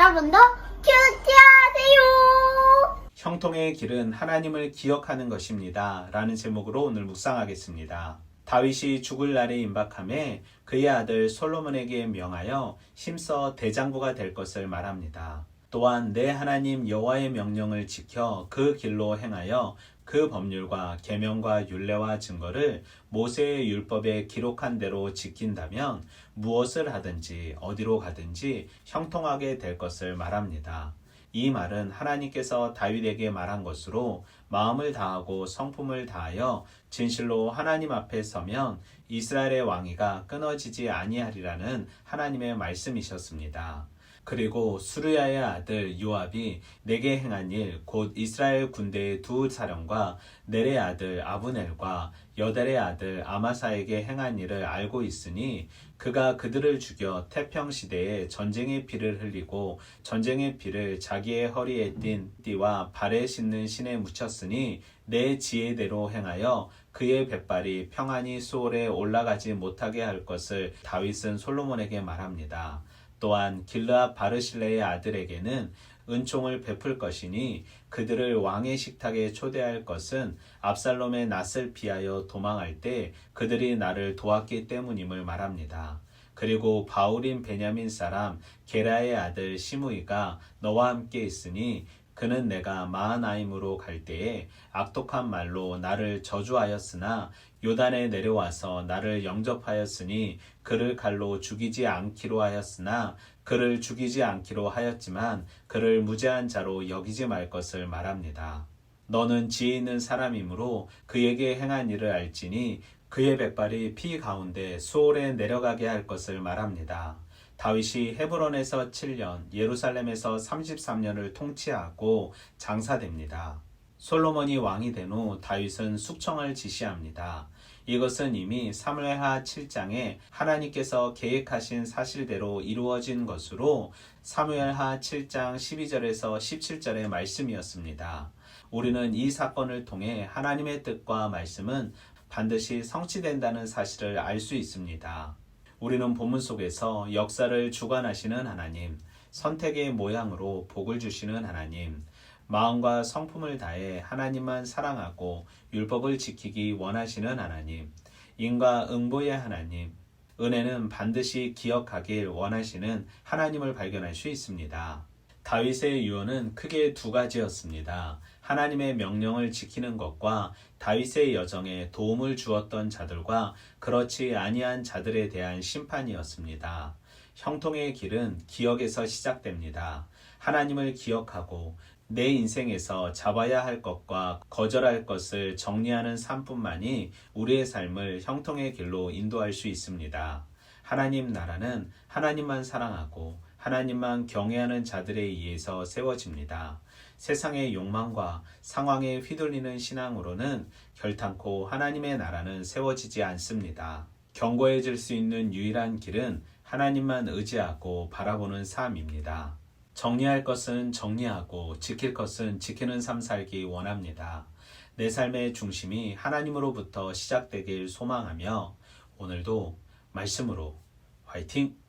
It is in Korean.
여러분도 큐티하세요. 형통의 길은 하나님을 기억하는 것입니다. 라는 제목으로 오늘 묵상하겠습니다. 다윗이 죽을 날에 임박함에 그의 아들 솔로몬에게 명하여 힘써 대장부가 될 것을 말합니다. 또한 내 하나님 여호와의 명령을 지켜 그 길로 행하여 그 법률과 계명과 율례와 증거를 모세의 율법에 기록한 대로 지킨다면 무엇을 하든지 어디로 가든지 형통하게 될 것을 말합니다. 이 말은 하나님께서 다윗에게 말한 것으로 마음을 다하고 성품을 다하여 진실로 하나님 앞에 서면 이스라엘의 왕위가 끊어지지 아니하리라는 하나님의 말씀이셨습니다. 그리고 수르야의 아들 요압이 내게 행한 일 곧 이스라엘 군대의 두 사령과 넬의 아들 아브넬과 여델의 아들 아마사에게 행한 일을 알고 있으니 그가 그들을 죽여 태평 시대에 전쟁의 피를 흘리고 전쟁의 피를 자기의 허리에 띤 띠와 발에 싣는 신에 묻혔으니 내 지혜대로 행하여 그의 백발이 평안히 수월에 올라가지 못하게 할 것을 다윗은 솔로몬에게 말합니다. 또한 길르압 바르실레의 아들에게는 은총을 베풀 것이니 그들을 왕의 식탁에 초대할 것은 압살롬의 낯을 피하여 도망할 때 그들이 나를 도왔기 때문임을 말합니다. 그리고 바울인 베냐민 사람 게라의 아들 시므이가 너와 함께 있으니 그는 내가 마하나임으로 갈 때에 악독한 말로 나를 저주하였으나 요단에 내려와서 나를 영접하였으니 그를 칼로 죽이지 않기로 하였으나 그를 죽이지 않기로 하였지만 그를 무죄한 자로 여기지 말 것을 말합니다. 너는 지혜 있는 사람이므로 그에게 행한 일을 알지니 그의 백발이 피 가운데 수올에 내려가게 할 것을 말합니다. 다윗이 헤브론에서 7년, 예루살렘에서 33년을 통치하고 장사됩니다. 솔로몬이 왕이 된 후 다윗은 숙청을 지시합니다. 이것은 이미 사무엘하 7장에 하나님께서 계획하신 사실대로 이루어진 것으로 사무엘하 7장 12절에서 17절의 말씀이었습니다. 우리는 이 사건을 통해 하나님의 뜻과 말씀은 반드시 성취된다는 사실을 알 수 있습니다. 우리는 본문 속에서 역사를 주관하시는 하나님, 선택의 모양으로 복을 주시는 하나님, 마음과 성품을 다해 하나님만 사랑하고 율법을 지키기 원하시는 하나님, 인과 응보의 하나님, 은혜는 반드시 기억하길 원하시는 하나님을 발견할 수 있습니다. 다윗의 유언은 크게 두 가지였습니다. 하나님의 명령을 지키는 것과 다윗의 여정에 도움을 주었던 자들과 그렇지 아니한 자들에 대한 심판이었습니다. 형통의 길은 기억에서 시작됩니다. 하나님을 기억하고 내 인생에서 잡아야 할 것과 거절할 것을 정리하는 삶뿐만이 우리의 삶을 형통의 길로 인도할 수 있습니다. 하나님 나라는 하나님만 사랑하고 하나님만 경외하는 자들에 의해서 세워집니다. 세상의 욕망과 상황에 휘둘리는 신앙으로는 결탄코 하나님의 나라는 세워지지 않습니다. 견고해질 수 있는 유일한 길은 하나님만 의지하고 바라보는 삶입니다. 정리할 것은 정리하고 지킬 것은 지키는 삶 살기 원합니다. 내 삶의 중심이 하나님으로부터 시작되길 소망하며 오늘도 말씀으로 화이팅!